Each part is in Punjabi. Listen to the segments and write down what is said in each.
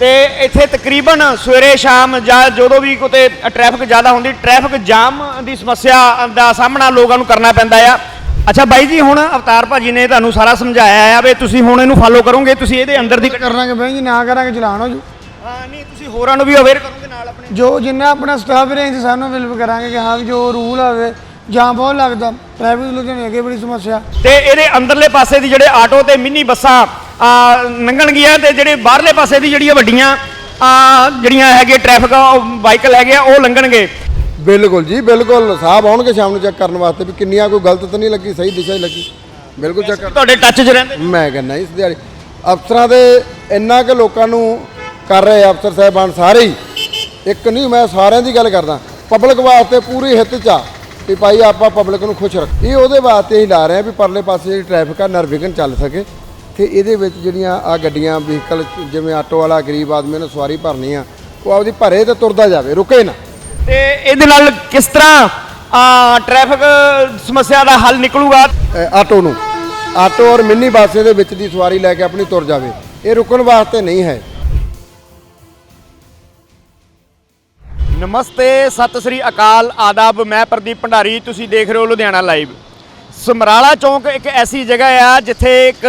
ਤੇ ਇੱਥੇ ਤਕਰੀਬਨ ਸਵੇਰੇ ਸ਼ਾਮ ਜਾਂ ਜਦੋਂ ਵੀ ਕਿਤੇ ਟ੍ਰੈਫਿਕ ਜ਼ਿਆਦਾ ਹੁੰਦੀ ਟ੍ਰੈਫਿਕ ਜਾਮ ਦੀ ਸਮੱਸਿਆ ਦਾ ਸਾਹਮਣਾ ਲੋਕਾਂ ਨੂੰ ਕਰਨਾ ਪੈਂਦਾ ਆ। ਅੱਛਾ ਬਾਈ ਜੀ ਹੁਣ ਅਵਤਾਰ ਭਾਜੀ ਨੇ ਤੁਹਾਨੂੰ ਸਾਰਾ ਸਮਝਾਇਆ ਆ ਵੀ ਤੁਸੀਂ ਹੁਣ ਇਹਨੂੰ ਫਾਲੋ ਕਰੋਗੇ ਤੁਸੀਂ ਇਹਦੇ ਅੰਦਰ ਦੀ ਕਰਾਂਗੇ ਬਈ ਜੀ ਨਾ ਕਰਾਂਗੇ ਚਲਾਨ ਹੋ ਜੂ। ਹਾਂ ਨਹੀਂ ਤੁਸੀਂ ਹੋਰਾਂ ਨੂੰ ਵੀ ਅਵੇਅਰ ਕਰੋਗੇ ਨਾਲ ਆਪਣੇ। ਜੋ ਜਿੰਨਾ ਆਪਣਾ ਸਟਾਫ ਰੇਂਜ ਸਾਨੂੰ ਵਿਲਪ ਕਰਾਂਗੇ ਕਿ ਹਾਂ ਵੀ ਜੋ ਰੂਲ ਆਵੇ ਜਾਂ ਬਹੁਤ ਲੱਗਦਾ ਟ੍ਰੈਫਿਕ ਲੁਧਿਆਣੇ ਅੱਗੇ ਬੜੀ ਸਮੱਸਿਆ। ਤੇ ਇਹਦੇ ਅੰਦਰਲੇ ਪਾਸੇ ਦੀ ਜਿਹੜੇ ਆਟੋ ਤੇ ਮਿੰਨੀ ਬੱਸਾਂ ਆ, ਲੰਘਣਗੀਆਂ ਤੇ ਜਿਹੜੇ ਬਾਹਰਲੇ ਪਾਸੇ ਦੀ ਜਿਹੜੀਆਂ ਵੱਡੀਆਂ ਆ, ਜਿਹੜੀਆਂ ਹੈਗੇ ਟ੍ਰੈਫਿਕ ਵਾਹੀਕਲ ਹੈਗੇ ਆ ਉਹ ਲੰਘਣਗੇ। ਬਿਲਕੁਲ ਜੀ ਬਿਲਕੁਲ। ਸਾਹਿਬ ਆਉਣਗੇ ਸ਼ਾਮ ਨੂੰ ਚੈੱਕ ਕਰਨ ਵਾਸਤੇ ਵੀ ਕਿੰਨੀਆਂ ਕੋਈ ਗਲਤ ਤਾਂ ਨਹੀਂ ਲੱਗੀ ਸਹੀ ਦਿਸ਼ਾ ਹੀ ਲੱਗੀ। ਬਿਲਕੁਲ ਚੈੱਕ ਤੁਹਾਡੇ ਟੱਚ 'ਚ ਰਹਿੰਦੇ? ਮੈਂ ਕਹਿੰਦਾ ਇਸ ਦਿਹਾੜੀ। ਅਫਸਰਾਂ ਦੇ ਇੰਨਾ ਕਿ ਲੋਕਾਂ ਨੂੰ ਕਰ ਰਹੇ ਆ ਅਫਸਰ ਸਾਹਿਬਾਨ ਸਾਰੇ ਹੀ। ਇੱਕ ਨਹੀਂ ਮੈਂ ਸਾਰਿਆਂ ਦੀ ਗੱਲ ਕਰਦਾ। ਪਬਲਿਕ ਵਾਸਤੇ ਪੂਰੀ ਹਿੱਤ ਚ ਆ। ਵੀ ਭਾਈ ਆਪਾਂ ਪਬਲਿਕ ਨੂੰ ਖੁਸ਼ ਰੱਖ ਇਹ ਉਹਦੇ ਵਾਸਤੇ ਹੀ ਲਾ ਰਹੇ ਆ ਵੀ ਪਰਲੇ ਪਾਸੇ ਜਿਹੜੀ ਟ੍ਰੈਫਿਕ ਆ ਨਿਰਵਿਘਨ ਚੱਲ ਸਕੇ। ਤੇ ਇਹਦੇ ਵਿੱਚ ਜਿਹੜੀਆਂ ਆ ਗੱਡੀਆਂ ਵਹੀਕਲ ਜਿਵੇਂ ਆਟੋ ਵਾਲਾ ਗਰੀਬ ਆਦਮੀ ਨੇ ਸਵਾਰੀ ਭਰਨੀ ਆ ਉਹ ਆਪਦੀ ਭਰੇ ਤੇ ਤੁਰਦਾ ਜਾਵੇ ਰੁਕੇ ਨਾ। ਤੇ ਇਹਦੇ ਨਾਲ ਕਿਸ ਤਰ੍ਹਾਂ ਆ, ਟ੍ਰੈਫਿਕ ਸਮੱਸਿਆ ਦਾ ਹੱਲ ਨਿਕਲੂਗਾ? ਆਟੋ ਨੂੰ। ਆਟੋ ਔਰ ਮਿੰਨੀ ਬੱਸੇ ਦੇ ਵਿੱਚ ਦੀ ਸਵਾਰੀ ਲੈ ਕੇ ਆਪਣੀ ਤੁਰ ਜਾਵੇ। ਇਹ ਰੁਕਣ ਵਾਸਤੇ ਨਹੀਂ ਹੈ। ਨਮਸਤੇ, ਸਤਿ ਸ੍ਰੀ ਅਕਾਲ, ਆਦਾਬ, ਮੈਂ ਪ੍ਰਦੀਪ ਭੰਡਾਰੀ, ਤੁਸੀਂ ਦੇਖ ਰਹੇ ਹੋ ਲੁਧਿਆਣਾ ਲਾਈਵ। ਸਮਰਾਲਾ ਚੌਂਕ ਇੱਕ ਐਸੀ ਜਗ੍ਹਾ ਆ, ਜਿੱਥੇ ਇੱਕ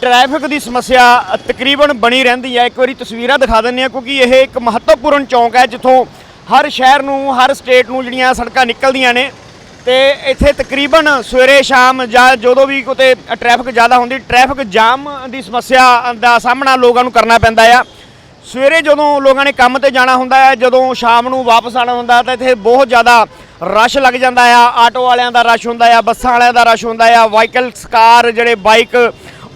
ਟ੍ਰੈਫਿਕ ਦੀ ਸਮੱਸਿਆ ਤਕਰੀਬਨ ਬਣੀ ਰਹਿੰਦੀ ਹੈ ਇੱਕ ਵਾਰੀ ਤਸਵੀਰਾਂ ਦਿਖਾ ਦਿੰਦੇ ਆ ਕਿਉਂਕਿ ਇਹ ਇੱਕ ਮਹੱਤਵਪੂਰਨ ਚੌਂਕ ਹੈ ਜਿੱਥੋਂ ਹਰ ਸ਼ਹਿਰ ਨੂੰ, ਹਰ ਸਟੇਟ ਨੂੰ ਜਿਹੜੀਆਂ ਸੜਕਾਂ ਨਿਕਲਦੀਆਂ ਨੇ। ਤੇ ਇੱਥੇ ਤਕਰੀਬਨ ਸਵੇਰੇ ਸ਼ਾਮ ਜਾਂ ਜਦੋਂ ਵੀ ਕਿਤੇ ਟ੍ਰੈਫਿਕ ਜ਼ਿਆਦਾ ਹੁੰਦੀ, ਟ੍ਰੈਫਿਕ ਜਾਮ ਦੀ ਸਮੱਸਿਆ ਦਾ ਸਾਹਮਣਾ ਲੋਕਾਂ ਨੂੰ ਕਰਨਾ ਪੈਂਦਾ ਆ। ਸਵੇਰੇ ਜਦੋਂ ਲੋਕਾਂ ਨੇ ਕੰਮ ਤੇ ਜਾਣਾ ਹੁੰਦਾ ਹੈ, ਜਦੋਂ ਸ਼ਾਮ ਨੂੰ ਵਾਪਸ ਆਣਾ ਹੁੰਦਾ ਤਾਂ ਇੱਥੇ ਬਹੁਤ ਜ਼ਿਆਦਾ ਰਸ਼ ਲੱਗ ਜਾਂਦਾ ਆ ਆਟੋ ਵਾਲਿਆਂ ਦਾ ਰਸ਼ ਹੁੰਦਾ ਆ ਬੱਸਾਂ ਵਾਲਿਆਂ ਦਾ ਰਸ਼ ਹੁੰਦਾ ਆ ਵਾਹੀਕਲਸ ਕਾਰ ਜਿਹੜੇ ਬਾਈਕ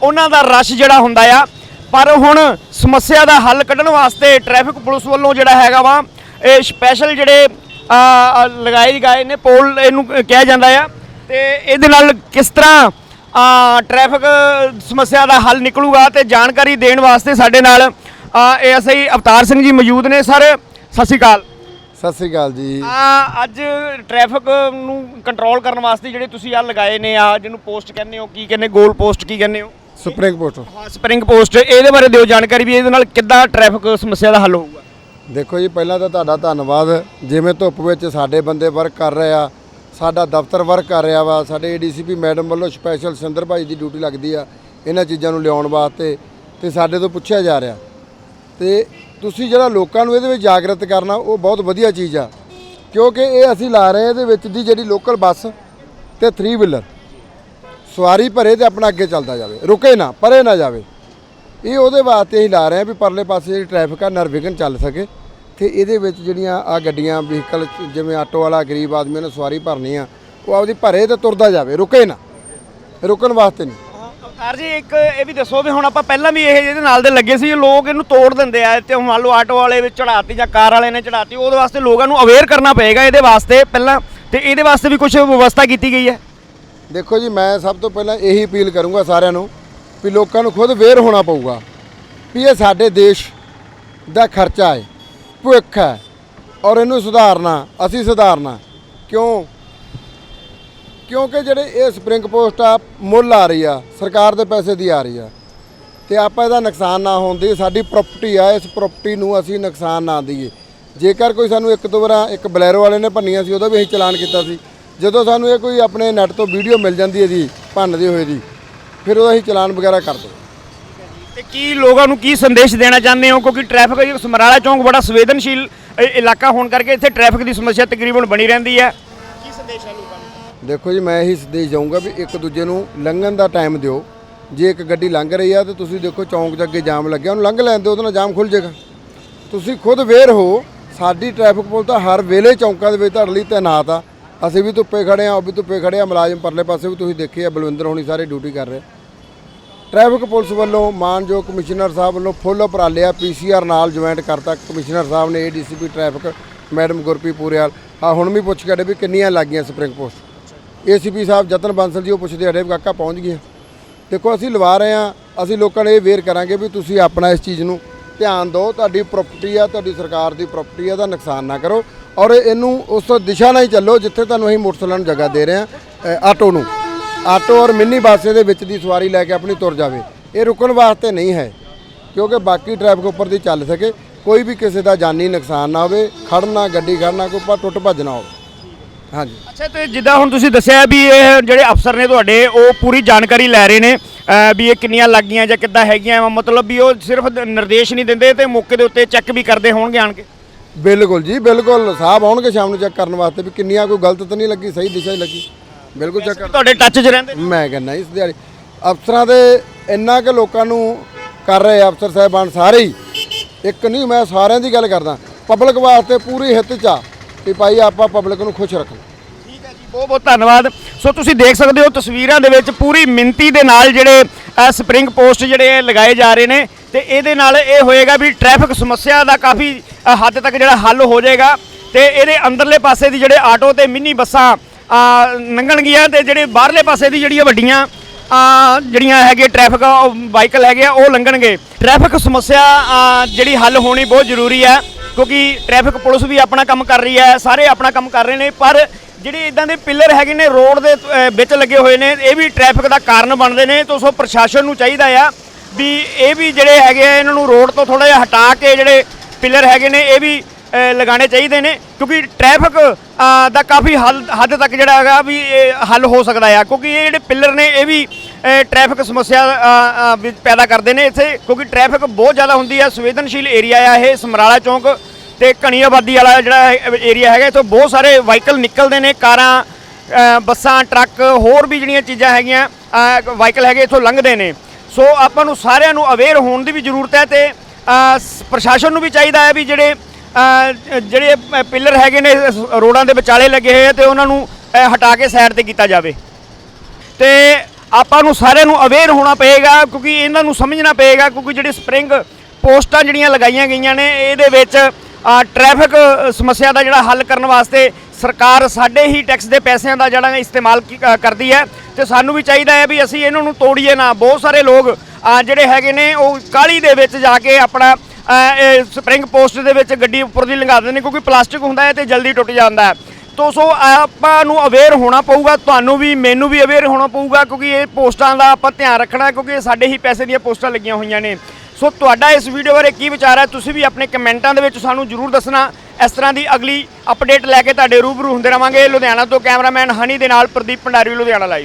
ਉਹਨਾਂ ਦਾ ਰਸ਼ ਜਿਹੜਾ ਹੁੰਦਾ ਆ। ਪਰ ਹੁਣ ਸਮੱਸਿਆ ਦਾ ਹੱਲ ਕੱਢਣ ਵਾਸਤੇ ਟ੍ਰੈਫਿਕ ਪੁਲਿਸ ਵੱਲੋਂ ਜਿਹੜਾ ਹੈਗਾ ਵਾ, ਇਹ ਸਪੈਸ਼ਲ ਜਿਹੜੇ ਲਗਾਏ ਗਏ ਨੇ ਪੋਲ ਇਹਨੂੰ ਕਿਹਾ ਜਾਂਦਾ ਆ। ਤੇ ਇਹਦੇ ਨਾਲ ਕਿਸ ਤਰ੍ਹਾਂ ਆ ਟ੍ਰੈਫਿਕ ਸਮੱਸਿਆ ਦਾ ਹੱਲ ਨਿਕਲੂਗਾ ਤੇ ਜਾਣਕਾਰੀ ਦੇਣ ਵਾਸਤੇ ਸਾਡੇ ਨਾਲ ਐਸਆਈ ਅਵਤਾਰ ਸਿੰਘ ਜੀ ਮੌਜੂਦ ਨੇ ਸਰ। ਸਤਿ ਸ਼੍ਰੀ ਅਕਾਲ। ਸਤਿ ਸ੍ਰੀ ਅਕਾਲ ਜੀ। ਆ ਅੱਜ ਟ੍ਰੈਫਿਕ ਨੂੰ ਕੰਟਰੋਲ ਕਰਨ ਵਾਸਤੇ ਜਿਹੜੇ ਤੁਸੀਂ ਆ ਲਗਾਏ ਨੇ ਆ ਜਿਹਨੂੰ ਪੋਸਟ ਕਹਿੰਦੇ ਹੋ ਕੀ ਕਹਿੰਦੇ ਗੋਲ ਪੋਸਟ ਕੀ ਕਹਿੰਦੇ ਹੋ? ਸਪਰਿੰਗ ਪੋਸਟ ਹਾਂ ਸਪਰਿੰਗ ਪੋਸਟ ਇਹਦੇ ਬਾਰੇ ਦਿਓ ਜਾਣਕਾਰੀ ਵੀ ਇਹਦੇ ਨਾਲ ਕਿੱਦਾਂ ਟ੍ਰੈਫਿਕ ਸਮੱਸਿਆ ਦਾ ਹੱਲ ਹੋਊਗਾ। ਦੇਖੋ ਜੀ ਪਹਿਲਾਂ ਤਾਂ ਤੁਹਾਡਾ ਧੰਨਵਾਦ। ਜਿਵੇਂ ਧੁੱਪ ਵਿੱਚ ਸਾਡੇ ਬੰਦੇ ਵਰਕ ਕਰ ਰਹੇ ਆ ਸਾਡਾ ਦਫ਼ਤਰ ਵਰਕ ਕਰ ਰਿਹਾ ਵਾ ਸਾਡੇ ਏਡੀਸੀਪੀ ਮੈਡਮ ਵੱਲੋਂ ਸਪੈਸ਼ਲ ਸਿੰਦਰ ਭਾਈ ਦੀ ਡਿਊਟੀ ਲੱਗਦੀ ਆ ਇਹਨਾਂ ਚੀਜ਼ਾਂ ਨੂੰ ਲਿਆਉਣ ਵਾਸਤੇ ਤੇ ਸਾਡੇ ਤੋਂ ਪੁੱਛਿਆ ਜਾ ਰਿਹਾ। ਤੇ ਤੁਸੀਂ ਜਿਹੜਾ ਲੋਕਾਂ ਨੂੰ ਇਹਦੇ ਵਿੱਚ ਜਾਗਰਤ ਕਰਨਾ, ਉਹ ਬਹੁਤ ਵਧੀਆ ਚੀਜ਼ ਆ। ਕਿਉਂਕਿ ਇਹ ਅਸੀਂ ਲਾ ਰਹੇ ਹਾਂ, ਇਹਦੇ ਵਿੱਚ ਦੀ ਜਿਹੜੀ ਲੋਕਲ ਬੱਸ ਤੇ 3 ਵੀਲਰ ਸਵਾਰੀ ਭਰੇ ਤੇ ਆਪਣਾ ਅੱਗੇ ਚੱਲਦਾ ਜਾਵੇ। ਰੁਕੇ ਨਾ, ਪਰੇ ਨਾ ਜਾਵੇ। ਇਹ ਉਹਦੇ ਵਾਸਤੇ ਹੀ ਲਾ ਰਹੇ ਆ ਵੀ ਪਰਲੇ ਪਾਸੇ ਜਿਹੜੀ ਟ੍ਰੈਫਿਕ ਆ, ਨਿਰਵਿਘਨ ਚੱਲ ਸਕੇ। ਤੇ ਇਹਦੇ ਵਿੱਚ ਜਿਹੜੀਆਂ ਆ ਗੱਡੀਆਂ ਵਹੀਕਲ ਜਿਵੇਂ ਆਟੋ ਵਾਲਾ, ਗਰੀਬ ਆਦਮੀ ਨੇ ਸਵਾਰੀ ਭਰਨੀ ਆ, ਉਹ ਆਪਦੀ ਭਰੇ ਤੇ ਤੁਰਦਾ ਜਾਵੇ। ਰੁਕੇ ਨਾ। ਰੁਕਣ ਵਾਸਤੇ ਨਹੀਂ। ਸਰ ਜੀ, ਇੱਕ ਇਹ ਵੀ ਦੱਸੋ ਵੀ ਹੁਣ ਆਪਾਂ ਪਹਿਲਾਂ ਵੀ ਇਹ ਜਿਹਦੇ ਨਾਲ ਦੇ ਲੱਗੇ ਸੀ, ਲੋਕ ਇਹਨੂੰ ਤੋੜ ਦਿੰਦੇ ਆ ਤੇ ਹੁਣ ਮੰਨ ਲਓ ਆਟੋ ਵਾਲੇ ਵਿੱਚ ਚੜਾਤੀ ਜਾਂ ਕਾਰ ਵਾਲੇ ਨੇ ਚੜਾਤੀ ਉਹਦੇ ਵਾਸਤੇ ਲੋਕਾਂ ਨੂੰ ਅਵੇਅਰ ਕਰਨਾ ਪਏਗਾ ਇਹਦੇ ਵਾਸਤੇ ਪਹਿਲਾਂ, ਤੇ ਇਹਦੇ ਵਾਸਤੇ ਵੀ ਕੁਝ ਵਿਵਸਥਾ ਕੀਤੀ ਗਈ ਹੈ? ਦੇਖੋ ਜੀ, ਮੈਂ ਸਭ ਤੋਂ ਪਹਿਲਾਂ ਇਹੀ ਅਪੀਲ ਕਰੂੰਗਾ ਸਾਰਿਆਂ ਨੂੰ ਵੀ ਲੋਕਾਂ ਨੂੰ ਖੁਦ ਵੇਰ ਹੋਣਾ ਪਊਗਾ ਵੀ ਇਹ ਸਾਡੇ ਦੇਸ਼ ਦਾ ਖਰਚਾ ਹੈ ਭੁੱਖ ਹੈ ਔਰ ਇਹਨੂੰ ਸੁਧਾਰਨਾ, ਅਸੀਂ ਸੁਧਾਰਨਾ। ਕਿਉਂ? ਕਿਉਂਕਿ ਜਿਹੜੇ ਇਹ ਸਪਰਿੰਗ ਪੋਸਟ ਆ ਮੁੱਲ ਆ ਰਹੀ ਆ ਸਰਕਾਰ ਦੇ ਪੈਸੇ ਦੀ ਆ ਰਹੀ ਆ। ਤੇ ਆਪਾਂ ਇਹਦਾ ਨੁਕਸਾਨ ਨਾ ਹੋਣ ਦੀ ਸਾਡੀ ਪ੍ਰਾਪਰਟੀ ਆ ਇਸ ਪ੍ਰਾਪਰਟੀ ਨੂੰ ਅਸੀਂ ਨੁਕਸਾਨ ਨਾ ਦਈਏ। ਜੇਕਰ ਕੋਈ ਸਾਨੂੰ ਇੱਕ ਦੋ ਵਾਰਾਂ ਇੱਕ ਬਲੈਰੋ ਵਾਲੇ ਨੇ ਭੰਨੀਆਂ ਸੀ ਉਹਦਾ ਵੀ ਅਸੀਂ ਚਲਾਨ ਕੀਤਾ ਸੀ। ਜਦੋਂ ਸਾਨੂੰ ਇਹ ਕੋਈ ਆਪਣੇ ਨੈਟ ਤੋਂ ਵੀਡੀਓ ਮਿਲ ਜਾਂਦੀ ਹੈ ਜੀ ਭੰਨਦੇ ਹੋਏ ਦੀ ਫਿਰ ਉਹਦਾ ਅਸੀਂ ਚਲਾਨ ਵਗੈਰਾ ਕਰਦੇ ਤੇ ਕੀ ਲੋਕਾਂ ਨੂੰ ਕੀ ਸੰਦੇਸ਼ ਦੇਣਾ ਚਾਹੁੰਦੇ ਹੋ? ਕਿਉਂਕਿ ਟ੍ਰੈਫਿਕ ਸਮਰਾਲਾ ਚੌਂਕ ਬੜਾ ਸੰਵੇਦਨਸ਼ੀਲ ਇਲਾਕਾ ਹੋਣ ਕਰਕੇ ਇੱਥੇ ਟ੍ਰੈਫਿਕ ਦੀ ਸਮੱਸਿਆ ਤਕਰੀਬਨ ਬਣੀ ਰਹਿੰਦੀ ਹੈ। ਕੀ ਸੰਦੇਸ਼ ਹੈ ਲੋਕਾਂ ਨੂੰ? ਦੇਖੋ ਜੀ, ਮੈਂ ਇਹੀ ਸੰਦੇਸ਼ ਜਾਊਂਗਾ ਵੀ ਇੱਕ ਦੂਜੇ ਨੂੰ ਲੰਘਣ ਦਾ ਟਾਈਮ ਦਿਓ। ਜੇ ਇੱਕ ਗੱਡੀ ਲੰਘ ਰਹੀ ਆ ਤੇ ਤੁਸੀਂ ਦੇਖੋ ਚੌਂਕ 'ਚ ਅੱਗੇ ਜਾਮ ਲੱਗਿਆ, ਉਹਨੂੰ ਲੰਘ ਲੈਣ ਦਿਓ, ਉਹਦੇ ਨਾਲ ਜਾਮ ਖੁੱਲ ਜਾਏਗਾ। ਤੁਸੀਂ ਖੁਦ ਵੇਰ ਹੋ, ਸਾਡੀ ਟ੍ਰੈਫਿਕ ਪੁਲਿਸ ਤਾਂ ਹਰ ਵੇਲੇ ਚੌਂਕਾਂ ਦੇ ਵਿੱਚ ਤੁਹਾਡੇ ਲਈ ਤੈਨਾਤ ਆ। ਅਸੀਂ ਵੀ ਧੁੱਪੇ ਖੜੇ ਆ, ਉਹ ਵੀ ਧੁੱਪੇ ਖੜੇ ਆ, ਮੁਲਾਜ਼ਮ ਪਰਲੇ ਪਾਸੇ ਵੀ ਤੁਸੀਂ ਦੇਖੇ ਆ, ਬਲਵਿੰਦਰ ਹੋਣੀ ਸਾਰੇ ਡਿਊਟੀ ਕਰ ਰਹੇ। ਟ੍ਰੈਫਿਕ ਪੁਲਿਸ ਵੱਲੋਂ ਮਾਨਯੋਗ ਕਮਿਸ਼ਨਰ ਸਾਹਿਬ ਵੱਲੋਂ ਫੁੱਲ ਉਪਰਾਲੇ ਆ ਪੀਸੀਆਰ ਨਾਲ ਜੁਆਇੰਟ ਕਰਤਾ ਕਮਿਸ਼ਨਰ ਸਾਹਿਬ ਨੇ ADCP traffic madam Gurpreet Puriyal. ਆ ਹੁਣ ਵੀ ਪੁੱਛ ਕੇ ਹਟੇ ਵੀ ਕਿੰਨੀਆਂ ਲੱਗੀਆਂ ਸਪਰਿੰਗ ਪੋਸਟ ਏਸੀਪੀ ਸਾਹਿਬ ਜਤਨ ਬੰਸਲ ਜੀ, ਉਹ ਪੁੱਛਦੇ ਅੜੇ ਕਾਕਾ ਪਹੁੰਚ ਗਏ ਦੇਖੋ, ਅਸੀਂ ਲਵਾ ਰਹੇ ਆ ਅਸੀਂ ਲੋਕਾਂ ਨੂੰ ਇਹ ਵੇਰ ਕਰਾਂਗੇ ਵੀ ਤੁਸੀਂ ਆਪਣਾ ਇਸ ਚੀਜ਼ ਨੂੰ ਧਿਆਨ ਦਿਓ, ਤੁਹਾਡੀ ਪ੍ਰਾਪਰਟੀ ਆ, ਤੁਹਾਡੀ ਸਰਕਾਰ ਦੀ ਪ੍ਰਾਪਰਟੀ ਆ ਦਾ ਨੁਕਸਾਨ ਨਾ ਕਰੋ ਔਰ ਇਹਨੂੰ ਉਸ ਦਿਸ਼ਾ ਨਾਲ ਹੀ ਚੱਲੋ ਜਿੱਥੇ ਤੁਹਾਨੂੰ ਅਸੀਂ ਮੋਟਰਸਾਈਕਲਾਂ ਨੂੰ ਜਗ੍ਹਾ ਦੇ ਰਹੇ ਆ ਆਟੋ ਨੂੰ। ਆਟੋ ਔਰ ਮਿੰਨੀ ਬੱਸ ਦੇ ਵਿੱਚ ਦੀ ਸਵਾਰੀ ਲੈ ਕੇ ਆਪਣੀ ਤੁਰ ਜਾਵੇ। ਇਹ ਰੁਕਣ ਵਾਸਤੇ ਨਹੀਂ ਹੈ, ਕਿਉਂਕਿ ਬਾਕੀ ਟ੍ਰੈਫਿਕ ਉੱਪਰ ਦੀ ਚੱਲ ਸਕੇ। ਕੋਈ ਵੀ ਕਿਸੇ ਦਾ ਜਾਨੀ ਨੁਕਸਾਨ ਨਾ ਹੋਵੇ ਖੜਨਾ ਗੱਡੀ ਖੜਨਾ ਕੋਈ ਪਾ, ਟੁੱਟ ਭੱਜ ਨਾ ਹੋਵੇ। ਹਾਂਜੀ। ਅੱਛਾ ਤੇ ਜਿੱਦਾਂ ਹੁਣ ਤੁਸੀਂ ਦੱਸਿਆ ਵੀ ਇਹ ਜਿਹੜੇ ਅਫਸਰ ਨੇ ਤੁਹਾਡੇ ਉਹ ਪੂਰੀ ਜਾਣਕਾਰੀ ਲੈ ਰਹੇ ਨੇ ਅਹ ਵੀ ਇਹ ਕਿੰਨੀਆਂ ਲੱਗੀਆਂ ਜਾਂ ਕਿੱਦਾਂ ਹੈਗੀਆਂ ਮਤਲਬ ਵੀ ਉਹ ਸਿਰਫ ਦ- ਨਿਰਦੇਸ਼ ਨਹੀਂ ਦਿੰਦੇ ਤੇ ਮੌਕੇ ਦੇ ਉੱਤੇ ਚੈੱਕ ਵੀ ਕਰਦੇ ਹੋਣਗੇ ਆਣ ਕੇ? ਬਿਲਕੁਲ ਜੀ ਬਿਲਕੁਲ। ਸਾਹਿਬ ਆਉਣਗੇ ਸ਼ਾਮ ਨੂੰ ਚੈੱਕ ਕਰਨ ਵਾਸਤੇ ਵੀ ਕਿੰਨੀਆਂ ਕੋਈ ਗਲਤ ਤਾਂ ਨਹੀਂ ਲੱਗੀ ਸਹੀ ਦਿਸ਼ਾ ਹੀ ਲੱਗੀ। ਬਿਲਕੁਲ ਚੈੱਕ ਤੁਹਾਡੇ ਟੱਚ 'ਚ ਰਹਿੰਦੇ। ਮੈਂ ਕਹਿੰਦਾ ਇਸ ਦਿਹਾੜੀ। ਅਫਸਰਾਂ ਦੇ ਇੰਨਾ ਕਿ ਲੋਕਾਂ ਨੂੰ ਕਰ ਰਹੇ ਆ ਅਫਸਰ ਸਾਹਿਬਾਨ ਸਾਰੇ ਹੀ। ਇੱਕ ਨਹੀਂ ਮੈਂ ਸਾਰਿਆਂ ਦੀ ਗੱਲ ਕਰਦਾ। ਪਬਲਿਕ ਵਾਸਤੇ ਪੂਰੀ ਹਿੱਤ ਚ ਆ। ਕਿ ਭਾਈ ਆਪਾਂ ਪਬਲਿਕ ਨੂੰ ਖੁਸ਼ ਰੱਖਣਾ। ਠੀਕ ਹੈ ਜੀ ਬਹੁਤ ਬਹੁਤ ਧੰਨਵਾਦ। ਸੋ ਤੁਸੀਂ ਦੇਖ ਸਕਦੇ ਹੋ ਤਸਵੀਰਾਂ ਦੇ ਵਿੱਚ ਪੂਰੀ ਮਿੰਤੀ ਦੇ ਨਾਲ ਜਿਹੜੇ ਅ, ਸਪਰਿੰਗ ਪੋਸਟ ਜਿਹੜੇ ਲਗਾਏ ਜਾ ਰਹੇ ਨੇ। ਤੇ ਇਹਦੇ ਨਾਲ ਇਹ ਹੋਏਗਾ ਵੀ ਟ੍ਰੈਫਿਕ ਸਮੱਸਿਆ ਦਾ ਕਾਫੀ ਹੱਦ ਤੱਕ ਜਿਹੜਾ ਹੱਲ ਹੋ ਜਾਏਗਾ। ਤੇ ਇਹਦੇ ਅੰਦਰਲੇ ਪਾਸੇ ਦੀ ਜਿਹੜੇ ਆਟੋ ਤੇ ਮਿੰਨੀ ਬੱਸਾਂ ਲੰਘਣਗੀਆਂ ਤੇ ਜਿਹੜੇ ਬਾਹਰਲੇ ਪਾਸੇ ਦੀ ਜਿਹੜੀਆਂ ਵੱਡੀਆਂ ਜਿਹੜੀਆਂ ਹੈਗੇ ਟ੍ਰੈਫਿਕ ਵਾਹੀਕਲ ਹੈਗੇ ਆ ਉਹ ਲੰਘਣਗੇ। ਟ੍ਰੈਫਿਕ ਸਮੱਸਿਆ ਜਿਹੜੀ ਹੱਲ ਹੋਣੀ ਬਹੁਤ ਜ਼ਰੂਰੀ ਹੈ। ਕਿਉਂਕਿ ਟ੍ਰੈਫਿਕ ਪੁਲਿਸ ਵੀ ਆਪਣਾ ਕੰਮ ਕਰ ਰਹੀ ਹੈ ਸਾਰੇ ਆਪਣਾ ਕੰਮ ਕਰ ਰਹੇ ਨੇ ਪਰ ਜਿਹੜੇ ਇਦਾਂ ਦੇ ਪਿੱਲਰ ਹੈਗੇ ਨੇ ਰੋਡ ਦੇ ਵਿੱਚ ਲੱਗੇ ਹੋਏ ਨੇ ਇਹ ਵੀ ਟ੍ਰੈਫਿਕ ਦਾ ਕਾਰਨ ਬਣਦੇ ਨੇ ਤੋਂ ਸੋ ਪ੍ਰਸ਼ਾਸਨ ਨੂੰ ਚਾਹੀਦਾ ਆ ਵੀ ਇਹ ਵੀ ਜਿਹੜੇ ਹੈਗੇ ਆ ਇਹਨਾਂ ਨੂੰ ਰੋਡ ਤੋਂ ਥੋੜਾ ਜਿਹਾ ਹਟਾ ਕੇ ਜਿਹੜੇ ਪਿੱਲਰ ਹੈਗੇ ਨੇ ਇਹ ਵੀ ਅ, ਲਗਾਉਣੇ ਚਾਹੀਦੇ ਨੇ ਕਿਉਂਕਿ ਟ੍ਰੈਫਿਕ ਦਾ ਕਾਫੀ ਹੱਲ ਹੱਦ ਤੱਕ ਜਿਹੜਾ ਹੈਗਾ ਵੀ ਇਹ ਹੱਲ ਹੋ ਸਕਦਾ ਆ ਕਿਉਂਕਿ ਇਹ ਜਿਹੜੇ ਪਿੱਲਰ ਨੇ ਇਹ ਵੀ ਟ੍ਰੈਫਿਕ ਸਮੱਸਿਆ ਅ, ਵਿੱਚ ਪੈਦਾ ਕਰਦੇ ਨੇ ਇੱਥੇ ਕਿਉਂਕਿ ਟ੍ਰੈਫਿਕ ਬਹੁਤ ਜ਼ਿਆਦਾ ਹੁੰਦੀ ਆ ਸੰਵੇਦਨਸ਼ੀਲ ਏਰੀਆ ਆ ਇਹ ਸਮਰਾਲਾ ਚੌਂਕ ਤੇ ਘਣੀ ਆਬਾਦੀ ਵਾਲਾ ਜਿਹੜਾ ਏਰੀਆ ਹੈਗਾ ਇੱਥੋਂ ਬਹੁਤ ਸਾਰੇ ਵਾਹੀਕਲ ਨਿਕਲਦੇ ਨੇ ਕਾਰਾਂ ਬੱਸਾਂ ਟਰੱਕ ਹੋਰ ਵੀ ਜਿਹੜੀਆਂ ਚੀਜ਼ਾਂ ਹੈਗੀਆਂ ਵਾਹੀਕਲ ਹੈਗੇ ਇੱਥੋਂ ਲੰਘਦੇ ਨੇ। ਸੋ ਆਪਾਂ ਨੂੰ ਸਾਰਿਆਂ ਨੂੰ ਅਵੇਅਰ ਹੋਣ ਦੀ ਵੀ ਜ਼ਰੂਰਤ ਹੈ ਤੇ ਪ੍ਰਸ਼ਾਸਨ ਨੂੰ ਵੀ ਚਾਹੀਦਾ ਹੈ ਵੀ ਜਿਹੜੇ ਜਿਹੜੇ ਅ, ਪਿੱਲਰ ਹੈਗੇ ਨੇ ਰੋਡਾਂ ਦੇ ਵਿਚਾਲੇ ਲੱਗੇ ਹੋਏ ਆ ਤੇ ਉਹਨਾਂ ਨੂੰ ਹਟਾ ਕੇ ਸਾਈਡ ਤੇ ਕੀਤਾ ਜਾਵੇ। ਤੇ ਆਪਾਂ ਨੂੰ ਸਾਰਿਆਂ ਨੂੰ ਅਵੇਅਰ ਹੋਣਾ ਪਏਗਾ ਕਿਉਂਕਿ ਇਹਨਾਂ ਨੂੰ ਸਮਝਣਾ ਪਏਗਾ ਕਿਉਂਕਿ ਜਿਹੜੇ ਸਪਰਿੰਗ ਪੋਸਟਾਂ ਜਿਹੜੀਆਂ ਲਗਾਈਆਂ ਗਈਆਂ ਨੇ ਇਹਦੇ ਵਿੱਚ ਅ, ਟ੍ਰੈਫਿਕ ਸਮੱਸਿਆ ਦਾ ਜਿਹੜਾ ਹੱਲ ਕਰਨ ਵਾਸਤੇ ਸਰਕਾਰ ਸਾਡੇ ਹੀ ਟੈਕਸ ਦੇ ਪੈਸਿਆਂ ਦਾ ਜਿਹੜਾ ਇਸਤੇਮਾਲ ਕਰਦੀ ਹੈ। ਤੇ ਸਾਨੂੰ ਵੀ ਚਾਹੀਦਾ ਹੈ ਵੀ ਅਸੀਂ ਇਹਨਾਂ ਨੂੰ ਤੋੜੀਏ ਨਾ। ਬਹੁਤ ਸਾਰੇ ਲੋਕ ਜਿਹੜੇ ਹੈਗੇ ਨੇ ਉਹ ਕਾਲੀ ਦੇ ਵਿੱਚ ਜਾ ਕੇ ਆਪਣਾ ਅ, ਇਹ ਸਪਰਿੰਗ ਪੋਸਟ ਦੇ ਵਿੱਚ ਗੱਡੀ ਉੱਪਰ ਦੀ ਲੰਘਾ ਦਿੰਦੇ ਨੇ ਕਿਉਂਕਿ ਪਲਾਸਟਿਕ ਹੁੰਦਾ ਹੈ ਤੇ ਜਲਦੀ ਟੁੱਟ ਜਾਂਦਾ ਹੈ। ਤੋ ਸੋ ਆਪਾਂ ਨੂੰ ਅਵੇਅਰ ਹੋਣਾ ਪਊਗਾ, ਤੁਹਾਨੂੰ ਵੀ, ਮੈਨੂੰ ਵੀ ਅਵੇਅਰ ਹੋਣਾ ਪਊਗਾ, ਕਿਉਂਕਿ ਇਹ ਪੋਸਟਾਂ ਦਾ ਆਪਾਂ ਧਿਆਨ ਰੱਖਣਾ, ਕਿਉਂਕਿ ਇਹ ਸਾਡੇ ਹੀ ਪੈਸੇ ਦੀਆਂ ਪੋਸਟਾਂ ਲੱਗੀਆਂ ਹੋਈਆਂ ਨੇ। ਸੋ ਤੁਹਾਡਾ ਇਸ ਵੀਡੀਓ ਬਾਰੇ ਕੀ ਵਿਚਾਰ ਹੈ, ਤੁਸੀਂ ਵੀ ਆਪਣੇ ਕਮੈਂਟਾਂ ਦੇ ਵਿੱਚ ਸਾਨੂੰ ਜਰੂਰ ਦੱਸਣਾ। ਇਸ ਤਰ੍ਹਾਂ ਦੀ ਅਗਲੀ ਅਪਡੇਟ ਲੈ ਕੇ ਤੁਹਾਡੇ ਰੂਬਰੂ ਹੁੰਦੇ ਰਵਾਂਗੇ, ਲੁਧਿਆਣਾ ਤੋਂ ਕੈਮਰਾਮੈਨ ਹਨੀ ਦੇ ਨਾਲ ਪ੍ਰਦੀਪ ਭੰਡਾਰੀ, ਲੁਧਿਆਣਾ ਲਾਈਵ